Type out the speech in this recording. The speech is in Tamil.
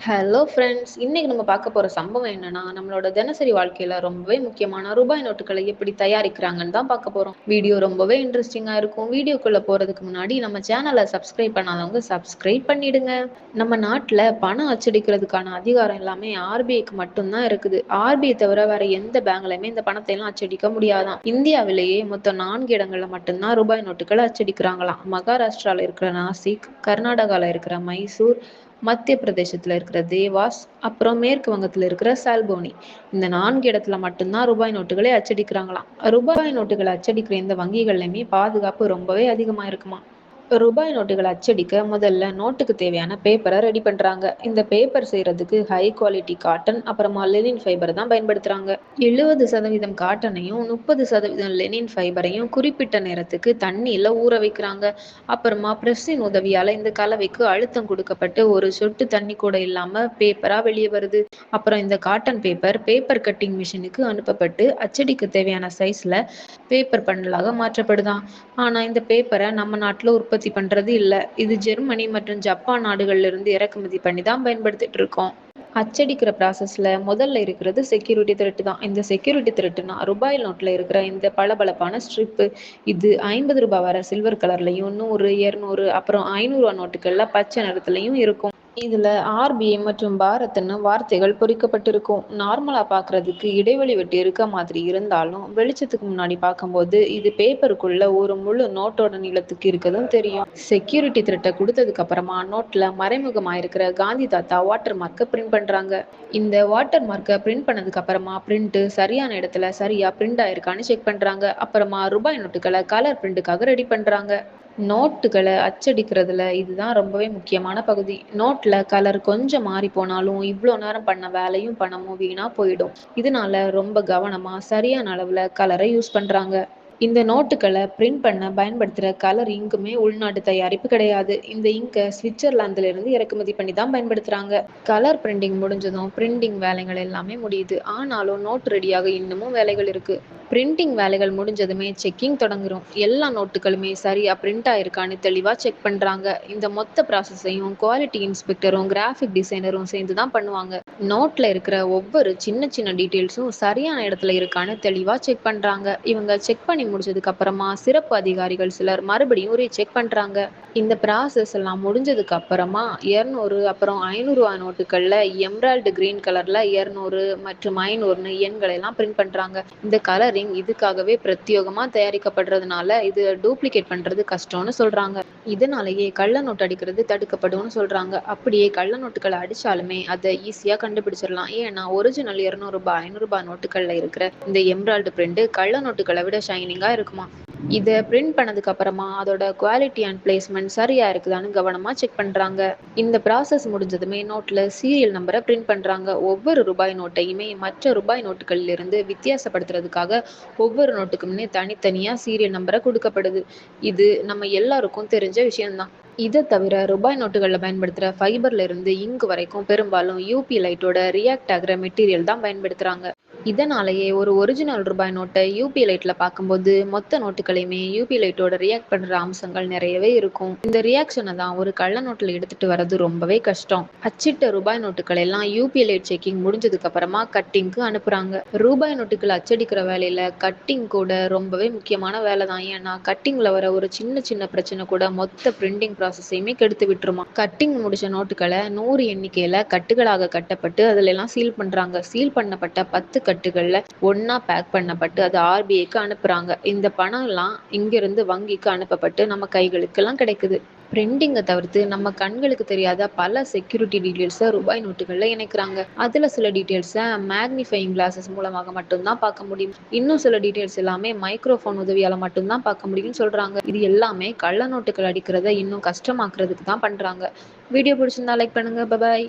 ஹலோ ஃப்ரெண்ட்ஸ் இன்னைக்கு நம்ம பார்க்க போற சம்பவம் என்னன்னா நம்மளோட தினசரி வாழ்க்கையில ரொம்பவே முக்கியமான ரூபாய் நோட்டுகளை எப்படி தயாரிக்கிறாங்கன்னு தான் பார்க்க போறோம். வீடியோ ரொம்பவே இன்ட்ரெஸ்டிங்கா இருக்கும். வீடியோக்குள்ள போறதுக்கு முன்னாடி நம்ம சேனலை சப்ஸ்கிரைப் பண்ணாதவங்க சப்ஸ்கிரைப் பண்ணிடுங்க. நம்ம நாட்டுல பணம் அச்சடிக்கிறதுக்கான அதிகாரம் எல்லாமே ஆர்பிஐக்கு மட்டும்தான் இருக்குது. ஆர்பிஐ தவிர வேற எந்த பேங்க்லயுமே இந்த பணத்தை எல்லாம் அச்சடிக்க முடியாதான். இந்தியாவிலேயே மொத்தம் நான்கு இடங்கள்ல மட்டும்தான் ரூபாய் நோட்டுகளை அச்சடிக்கிறாங்களாம். மகாராஷ்டிரால இருக்கிற நாசிக் கர்நாடகால இருக்கிற மைசூர் மத்திய பிரதேசத்துல இருக்கிற தேவாஸ் அப்புறம் மேற்கு வங்கத்துல இருக்கிற சால்போனி. இந்த நான்கு இடத்துல மட்டும்தான் ரூபாய் நோட்டுகளை அச்சடிக்கிறாங்களாம். ரூபாய் நோட்டுகளை அச்சடிக்கிற இந்த வங்கிகள்லயுமே பாதுகாப்பு ரொம்பவே அதிகமா இருக்குமா ரூபாய் நோட்டுகளை அச்சடிக்க முதல்ல நோட்டுக்கு தேவையான பேப்பரை ரெடி பண்றாங்க. இந்த பேப்பர் செய்யறதுக்கு ஹை குவாலிட்டி காட்டன் அப்புறமா லெனின் ஃபைபர் தான் பயன்படுத்துறாங்க. எழுபது சதவீதம் காட்டனையும் முப்பது சதவீதம் லெனின் ஃபைபரையும் குறிப்பிட்ட நேரத்துக்கு தண்ணியில ஊற வைக்கிறாங்க. அப்புறமா ப்ரெஸ்ஸின் உதவியால இந்த கலவைக்கு அழுத்தம் கொடுக்கப்பட்டு ஒரு சொட்டு தண்ணி கூட இல்லாம பேப்பரா வெளியே வருது. அப்புறம் இந்த காட்டன் பேப்பர் பேப்பர் கட்டிங் மிஷினுக்கு அனுப்பப்பட்டு அச்சடிக்க தேவையான சைஸ்ல பேப்பர் பண்ணலாக மாற்றப்படுதான். ஆனா இந்த பேப்பரை நம்ம நாட்டுல உற்பத்தி உற்பத்தி பண்றது இல்ல. இது ஜெர்மனி மற்றும் ஜப்பான் நாடுகள்ல இருந்து இறக்குமதி பண்ணி தான் பயன்படுத்திட்டு இருக்கோம். அச்சடிக்கிற ப்ராசஸ்ல முதல்ல இருக்கிறது செக்யூரிட்டி திருட்டு தான். இந்த செக்யூரிட்டி த்ரெட்னா ரூபாய் நோட்ல இருக்கிற இந்த பளபளப்பான ஸ்ட்ரிப்பு இது ஐம்பது ரூபாய் வர சில்வர் கலர்லயும் நூறு இருநூறு அப்புறம் ஐநூறுவா நோட்டுகள்ல பச்சை நிறத்துலயும் இருக்கும். இதுல ஆர்பிஐ மற்றும் பாரத்னு வார்த்தைகள் பொறிக்கப்பட்டிருக்கும். நார்மலா பாக்குறதுக்கு இடைவெளி வெட்டி இருக்க மாதிரி இருந்தாலும் வெளிச்சத்துக்கு முன்னாடி பார்க்கும்போது இது பேப்பருக்குள்ள ஒரு முழு நோட்டோட நீளத்துக்கு இருக்கதும் தெரியும். செக்யூரிட்டி த்ரெட்டை கொடுத்ததுக்கு அப்புறமா நோட்ல மறைமுகமா இருக்கிற காந்தி தாத்தா வாட்டர் மார்க்கை பிரிண்ட் பண்றாங்க. இந்த வாட்டர் மார்க்கை பிரிண்ட் பண்ணதுக்கு அப்புறமா பிரிண்ட் சரியான இடத்துல சரியா பிரிண்ட் ஆயிருக்கான்னு செக் பண்றாங்க. அப்புறமா ரூபாய் நோட்டுகளை கலர் பிரிண்ட்டுக்காக ரெடி பண்றாங்க. நோட்டுகளை அச்சடிக்கிறதுல இதுதான் ரொம்பவே முக்கியமான பகுதி. நோட்ல கலர் கொஞ்சம் மாறி போனாலும் இவ்வளோ நேரம் பண்ண வேலையும் பணமும் வீணா போயிடும். இதனால ரொம்ப கவனமா சரியான அளவுல கலரை யூஸ் பண்றாங்க. இந்த நோட்டுகளை பிரிண்ட் பண்ண பயன்படுத்துகிற கலர் இங்குமே உள்நாட்டு தயாரிப்பு கிடையாது. இந்த இங்கை சுவிட்சர்லாந்துல இருந்து இறக்குமதி பண்ணி தான் பயன்படுத்துறாங்க. கலர் பிரிண்டிங் முடிஞ்சதும் பிரிண்டிங் வேலைகள் எல்லாமே முடியுது. ஆனாலும் நோட் ரெடியாக இன்னமும் வேலைகள் இருக்கு. பிரிண்டிங் வேலைகள் முடிஞ்சதுமே செக்கிங் தொடங்குறோம். எல்லா நோட்டுகளுமே சரியாக பிரிண்ட் ஆயிருக்கான்னு தெளிவாக செக் பண்ணுறாங்க இந்த மொத்த ப்ராசஸையும் குவாலிட்டி இன்ஸ்பெக்டரும் கிராஃபிக் டிசைனரும் சேர்ந்து தான் பண்ணுவாங்க. நோட்டில் இருக்கிற ஒவ்வொரு சின்ன சின்ன டீட்டெயில்ஸும் சரியான இடத்துல இருக்கான்னு தெளிவாக செக் பண்ணுறாங்க இவங்க செக் பண்ணி முடிச்சதுக்கு அப்புறமா சிறப்பு அதிகாரிகள் சிலர் மறுபடியும் ரீசெக் பண்ணுறாங்க இந்த ப்ராசஸ் எல்லாம் முடிஞ்சதுக்கு அப்புறமா இரநூறு அப்புறம் ஐநூறுவா நோட்டுகளில் எம்ராய்டு கிரீன் கலரில் இரநூறு மற்றும் ஐநூறுன்னு எண்களை எல்லாம் பிரிண்ட் பண்ணுறாங்க இந்த கலரிங் இதுக்காகவே பிரத்யேகமா தயாரிக்கப்படுறதுனால இது டூப்ளிகேட் பண்றது கஷ்டம்னு சொல்றாங்க. இதனாலேயே கள்ள நோட்டு அடிக்கிறது தடுக்கப்படும்னு சொல்றாங்க. அப்படியே கள்ள நோட்டுகளை அடிச்சாலுமே அதை ஈஸியா கண்டுபிடிச்சிடலாம். ஏன்னா ஒரிஜினல் இருநூறு ரூபாய் ஐநூறு ரூபாய் நோட்டுகள்ல இருக்கிற இந்த எம்ராய்டு பிரிண்ட் கள்ள நோட்டுகளை விட ஷைனிங்கா இருக்குமா? இதை பிரிண்ட் பண்ணதுக்கு அப்புறமா அதோட குவாலிட்டி அண்ட் பிளேஸ்மெண்ட் சரியா இருக்குதான்னு கவனமா செக் பண்றாங்க. இந்த ப்ராசஸ் முடிஞ்சதுமே நோட்ல சீரியல் நம்பரை பிரிண்ட் பண்றாங்க. ஒவ்வொரு ரூபாய் நோட்டையுமே மற்ற ரூபாய் நோட்டுகளில் இருந்து வித்தியாசப்படுத்துறதுக்காக ஒவ்வொரு நோட்டுக்குமே தனித்தனியா சீரியல் நம்பரை கொடுக்கப்படுது. இது நம்ம எல்லாருக்கும் தெரிஞ்ச விஷயம்தான். இதை தவிர ரூபாய் நோட்டுகளில் பயன்படுத்துகிற ஃபைபர்ல இருந்து இங்கு வரைக்கும் பெரும்பாலும் யூபி லைட்டோட ரியாக்ட் ஆகிற மெட்டீரியல் தான் பயன்படுத்துகிறாங்க இதனாலேயே ஒரு ஒரிஜினல் ரூபாய் நோட்டை யூபி லைட்ல பார்க்கும்போது மொத்த நோட்டுகளையுமே யூபி லைட்டோட ரியாக்ட் பண்ற அம்சங்கள் நிறையவே இருக்கும். இந்த ரியாக்ஷனை தான் ஒரு கள்ள நோட்டில் எடுத்துட்டு வர்றது ரொம்பவே கஷ்டம். அச்சிட்ட ரூபாய் நோட்டுகள் எல்லாம் யூபி லைட் செக்கிங் முடிஞ்சதுக்கு அப்புறமா கட்டிங்க்கு அனுப்புறாங்க. ரூபாய் நோட்டுகள் அச்சடிக்கிற வேலையில கட்டிங் கூட ரொம்பவே முக்கியமான வேலை தான். ஏன்னா கட்டிங்ல வர ஒரு சின்ன சின்ன பிரச்சனை கூட மொத்த பிரிண்டிங் ப்ராசஸையுமே கெடுத்து விட்டுருமா. கட்டிங் முடிச்ச நோட்டுகளை நூறு எண்ணிக்கையில கட்டுகளாக கட்டப்பட்டு அதுல எல்லாம் சீல் பண்றாங்க. சீல் பண்ணப்பட்ட பத்து கட்டுகள்ல ஒன்னா பேக் பண்ணப்பட்டு அது ஆர்பிஐக்கு அனுப்புறாங்க. இந்த பணம் எல்லாம் இங்கிருந்து வங்கிக்கு அனுப்பப்பட்டு நம்ம கைகளுக்கெல்லாம் கிடைக்குது. பிரிண்டிங்கை தவிர்த்து நம்ம கண்களுக்கு தெரியாத பல செக்யூரிட்டி டீட்டெயில்ஸை ரூபாய் நோட்டுகளில் இணைக்கிறாங்க. அதில் சில டீட்டெயில்ஸை மேக்னிஃபைங் கிளாஸஸ் மூலமாக மட்டும்தான் பார்க்க முடியும். இன்னும் சில டீட்டெயில்ஸ் எல்லாமே மைக்ரோஃபோன் உதவியால் மட்டும்தான் பார்க்க முடியும்னு சொல்கிறாங்க இது எல்லாமே கள்ள நோட்டுகள் அடிக்கிறத இன்னும் கஷ்டமாக்குறதுக்கு தான் பண்ணுறாங்க வீடியோ பிடிச்சிருந்தா லைக் பண்ணுங்க. பபாய்